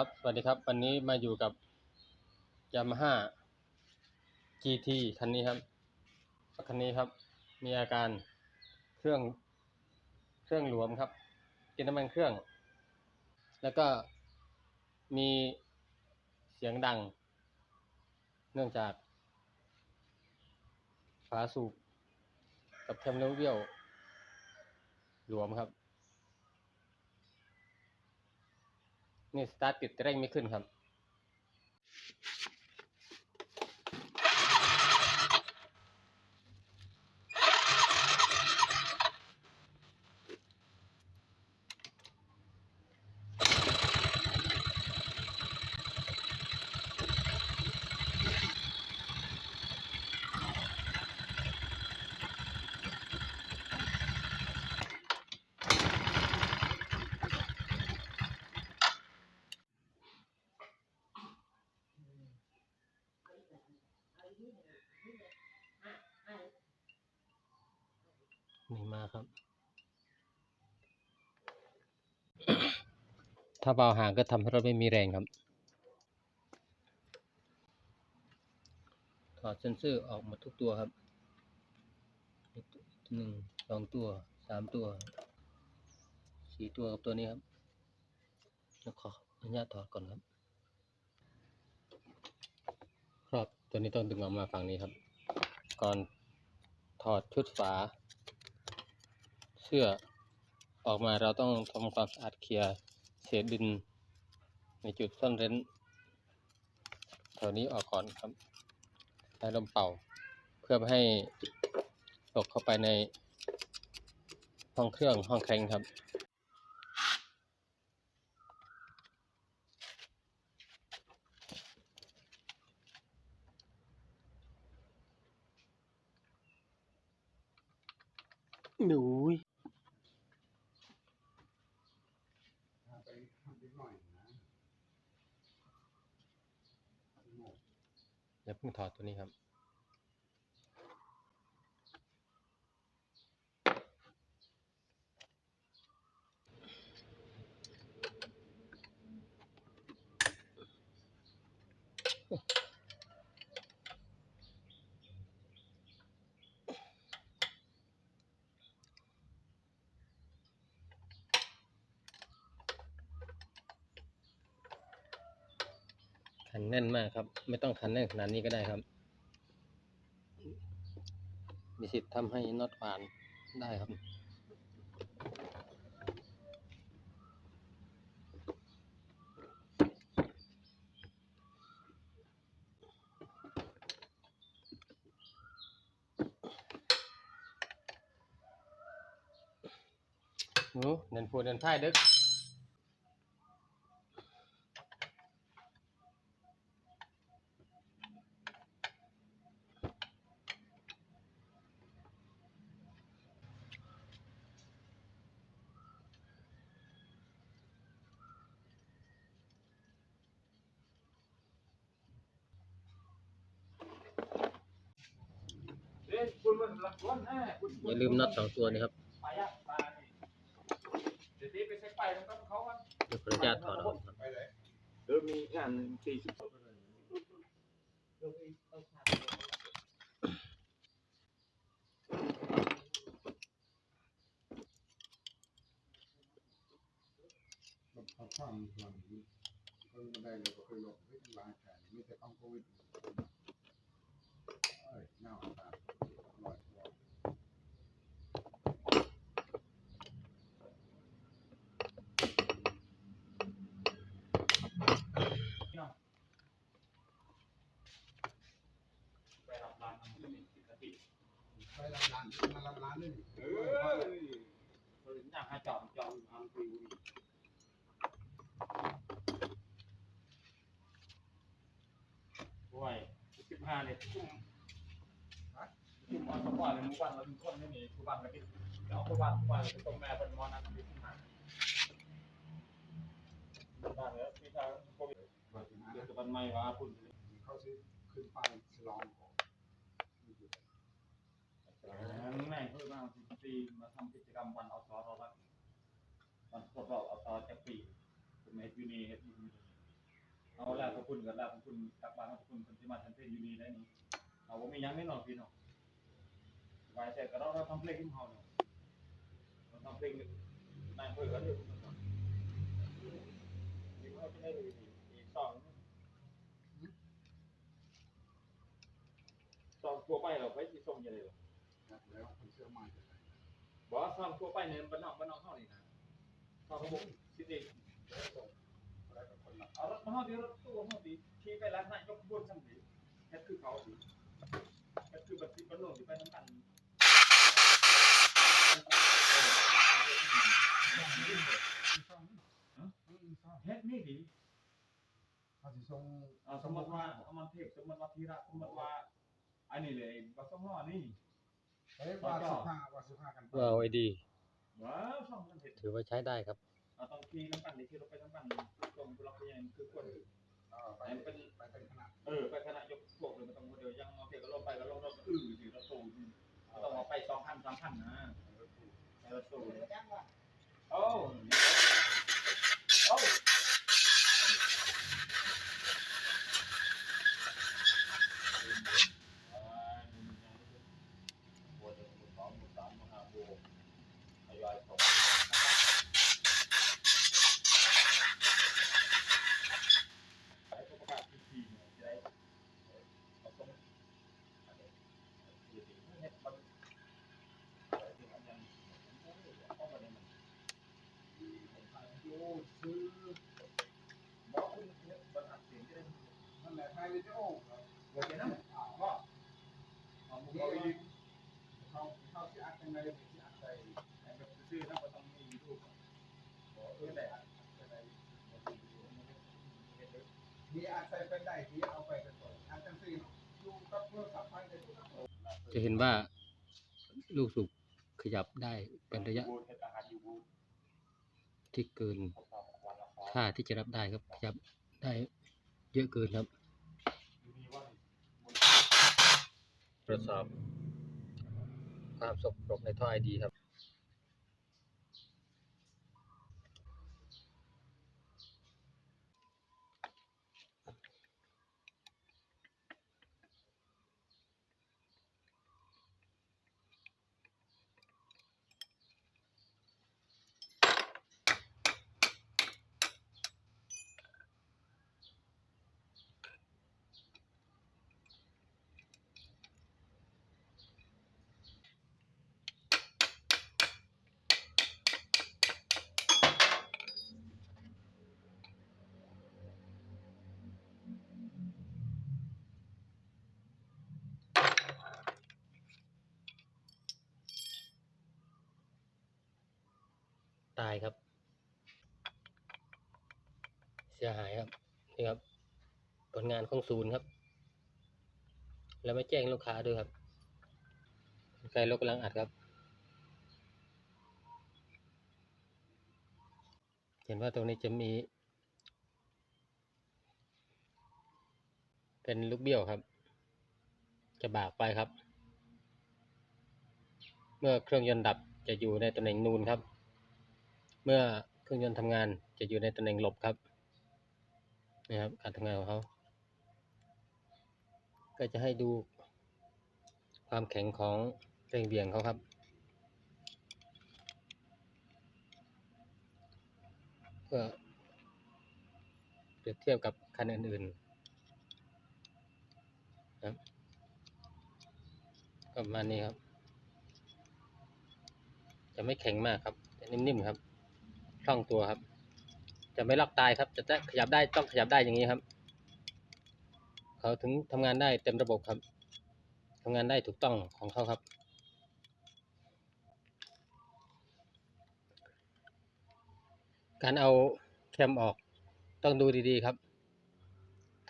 ครับสวัสดีครับวันนี้มาอยู่กับ Yamaha GT คันนี้ครับคันนี้ครับ มีอาการเครื่องเครื่องหลวมครับ กินน้ำมันเครื่อง แล้วก็มีเสียงดัง เนื่องจาก ฝาสูบกับแคมเลี้ยวเบี้ยวหลวมครับ นี่สตาร์ทติดเร่งไม่ขึ้นครับ นี่มาครับ ถ้าเบาห่างก็ทำให้รถไม่มีแรงครับ ถอดเซนเซอร์ออกหมดทุกตัวครับหนึ่งสองตัวสามตัวสี่ตัวกับตัวนี้ครับแล้วขออนุญาตถอดก่อนครับ ครับตัวนี้ต้องดึงออกมาฝั่งนี้ครับ ก่อนถอดชุดฝา เสื้อออกมาเราต้องทำความสะอาดเคลียร์ เศษดิน ในจุดซ่อนเร้นแถวนี้ออกก่อนครับใช้ลมเป่า เพื่อไม่ให้ตกเข้าไปในห้องเครื่องห้องแครงครับ หนูย ไปทำนิดหน่อยนะ อย่าเพิ่งถอดตัวนี้ครับ ขันแน่นมากครับ ไม่ต้องขันแน่นขนาดนี้ก็ได้ครับ มีสิทธิ์ทำให้น็อตบานได้ครับนูเดินพูดเดินพ่ายดึก เล่นคุณมันรับร้ อย่าลืมน็อตสองตัวนี้ครับไปอะมาเดี๋ยวขออนุญาตถอดออกครับไปเดี๋ยวมีงานสี่สิบแบบเขาข้ามหลังนี้ก็ไม่ได้เลยก็เคยหลบไม่เป็นไรแขนไม่แต่ต้องโควิดเอ้ยน่าสงสารลอยตัว ไปรับร้านทำเป็นสิบนาที ไปรับร้านมารับร้านนี่เออเราอยากให้จอมจอมทำคุยโอ้ยสิบห้าเนี่ยชุ่มชุ่มเอาสปอร์ตเลยมุกวันเราเป็นคนไม่มีทุกวันก็ติดเอาทุกวันทุกวันไปตรงแม่เป็นมอนั้นที่ขึ้นมาบ้านแล้วที่ทางโควิดเดนะเดือนกันใหม่ว่าคุณเขาซื้อขึ้นไปฉลองของ แม่เพิ่มมาปีมาทำกิจกรรมวันอาซอเราละวันครบรอบอาซอจากปีเป็นยูนีเฮดยูนีเอาแล้วขอบคุณกันแล้วขอบคุณกับบ้านขอบคุณคนที่มาทำเพลงยูนีได้นี่เอาว่ามียังแน่นอนพี่น้องไว้แต่ก็เราเราทำเพลงขึ้นเฮาเนาะเราทำเพลงนายเพื่อนกันอยู่นี่มันก็ได้เลยอีกสองสองตัวไปเราไปสิส่งยังไงล่ะนักแล้วคนเชื่อมั่นจะได้ บอกว่าสองตัวไปเนี่ยบ้านนอกบ้านนอกเฮานี่นะสองกระบอกสิเด็กส่งอะไรกับคนหลักเอารถมาเฮาดีรถตู้เฮาดีขี่ไปร้านนายกขบวนซั่นดีแค่คือเขาดีแค่คือบัดสิบ้านโลกสิไปนำกันมีช่องนี่มีช่องเฮ็ดนี่ดีเขาสิส่งสมมติว่าเอามันเทพสมมติว่าธีระสมมติว่า อันนี้เลยบัตรสมอนี่ เฮ้ยว่าสิบห้าว่าสิบห้ากันไปว่าเอาไว้ดี ว้าวช่องมันเห็ดถือว่าใช้ได้ครับเราต้องขี่น้ำกันนี่ที่เราไปน้ำกันตรงเราไปยังคือคนเออไปเป็นไปเป็นคณะเออไปคณะยกพวกเลยไม่ต้องเดี๋ยวยังเอาเทก็ลงไปก็ลงรถอื้อสิรถตู้เราต้องเอาไปสองพันสามพันนะไปรถตู้โอ้โอ้บวชหนึ่งบวชสองบวชสามบวชห้าบวชทยอยส่ง ใช้ประกาศทีทีเนี่ยจะได้เอาตรงอันนี้ทีทีเฮ็ดมันที่มันยังเข้ามาในมัน โอ้ซื้อ บอกคุณเนี่ยมันอัดเสียงจะได้ นั่นแหละถ่ายวิดีโอ โอเคนะก็เอามุกเอาอีก เขาเขาสิอัดยังไงสิอัดใส่ ไอ้แบบซื่อๆนะก็ต้องมียูทูบบอกเออได้อัดได้ ที่อัดใส่เป็นได้ที่เอาไปเป็นตัวอัด จะเห็นว่าลูกสุบขยับได้เป็นระยะ ที่เกินค่าที่จะรับได้ครับขยับได้เยอะเกินครับทดสอบ ความสกปรกในท่อไอดีครับ ตายครับ เสียหายครับนี่ครับ ผลงานของศูนย์ครับ แล้วไม่แจ้งลูกค้าด้วยครับไกลรถกำลังอัดครับ เห็นว่าตรงนี้จะมี เป็นลูกเบี้ยวครับ จะบากไปครับ เมื่อเครื่องยนต์ดับจะอยู่ในตำแหน่งนูนครับ เมื่อเครื่องยนต์ทำงานจะอยู่ในตำแหน่งหลบครับนี่ครับการทำงานของเขาก็จะให้ดูความแข็งของเร่งเบี่ยงเขาครับเพื่อเปรียบเทียบกับคันอื่นๆครับก็ประมาณนี้ครับ จะไม่แข็งมากครับ จะนิ่มๆครับ คล่องตัวครับ จะไม่ล็อกตายครับจะจะขยับได้ต้องขยับได้อย่างนี้ครับ เขาถึงทำงานได้เต็มระบบครับทำงานได้ถูกต้องของเขาครับ การเอาแคมออกต้องดูดีๆครับ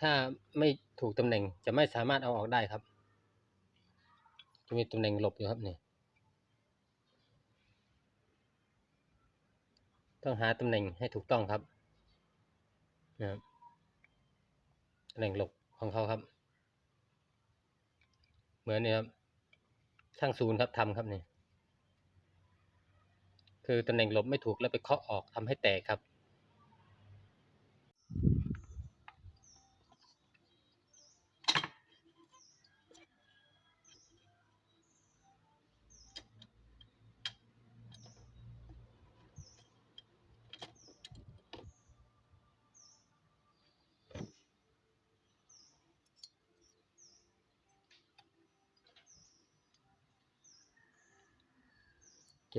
ถ้าไม่ถูกตำแหน่งจะไม่สามารถเอาออกได้ครับ จะมีตำแหน่งหลบอยู่ครับเนี่ย ต้องหาตำแหน่งให้ถูกต้องครับนะครับตำแหน่งหลบของเขาครับ เหมือนนี่ครับช่างศูนย์ครับทำครับนี่คือตำแหน่งหลบไม่ถูกแล้วไปเคาะออกทำให้แตกครับ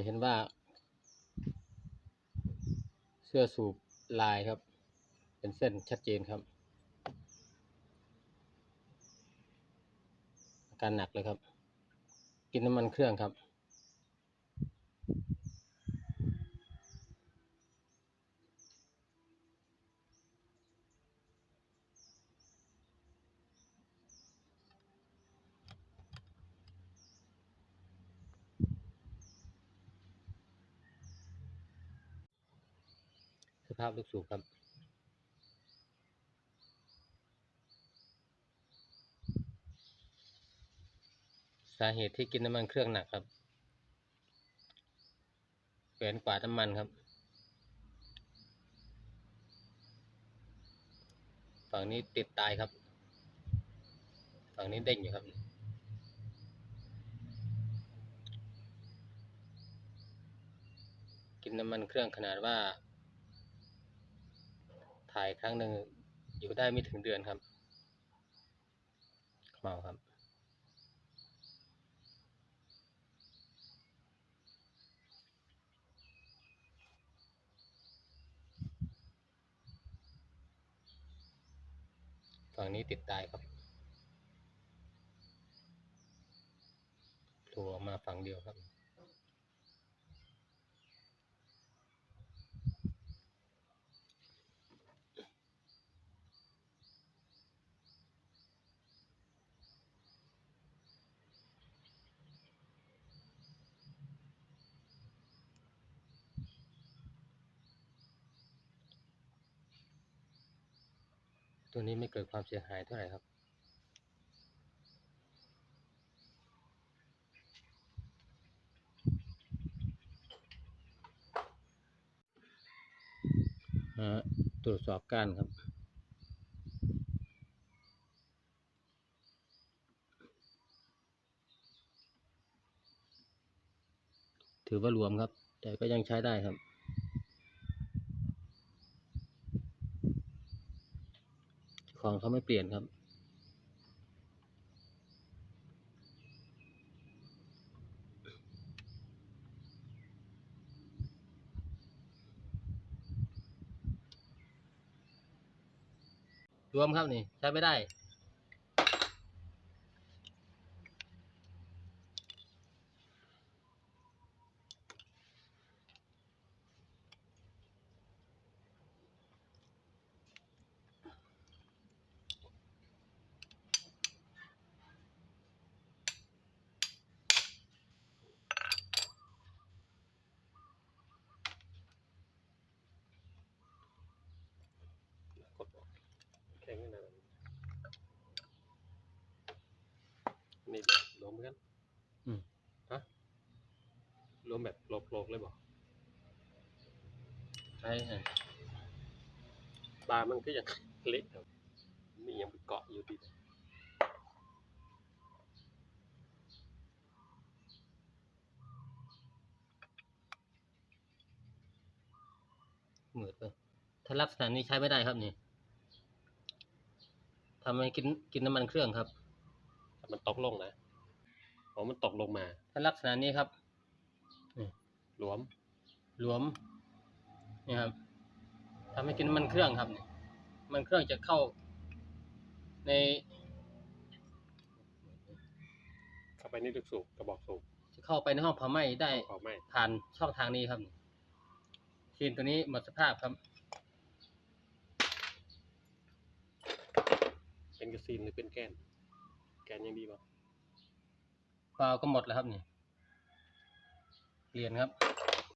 จะเห็นว่า เสื้อสูบลายครับ เป็นเส้นชัดเจนครับอาการหนักเลยครับ กินน้ำมันเครื่องครับ ภาพลูกสูบครับ สาเหตุที่กินน้ำมันเครื่องหนักครับแหวนกว่าน้ำมันครับฝั่งนี้ติดตายครับ ฝั่งนี้เด้งอยู่ครับ กินน้ำมันเครื่องขนาดว่าายครั้งหนึ่งอยู่ได้ไม่ถึงเดือนครับเมาครับ ฝั่งนี้ติดตายครับโผล่มาฝั่งเดียวครับ ตัวนี้ไม่เกิดความเสียหายเท่าไหร่ครับ ตรวจสอบก้านครับ ถือว่ารวมครับ แต่ก็ยังใช้ได้ครับ ของเขาไม่เปลี่ยนครับ รวมครับนี่ ใช้ไม่ได้ กดออกแข็งขนาดนั้นนี่รวมกัน อืม ฮะรวมแบบโลกๆเลยบอก ใช่ฮะบาร์มันก็ยังเละครับนี่ยังไปเกาะอยู่ดีเหมือนเลยถ้าลักษณะนี้ใช้ไม่ได้ครับนี่ทำให้กินกินน้ำมันเครื่องครับแต่มันตกลงนะพอมันตกลงมา ถ้าลักษณะนี้ครับรวม หลวม นี่ครับทำให้กินน้ำมันเครื่องครับนี่มันเครื่องจะเข้าในเข้าไปนี่ลูกสูบกระบอกสูบจะเข้าไปในห้องเผาไหม้ได้เผาไหม้ผ่านช่องทางนี้ครับทีนตัวนี้หมดสภาพครับ เป็นกระซีนหรือเป็นแกน แกนยังดีป่ะวาล์วก็หมดแล้วครับนี่เปลี่ยนครับ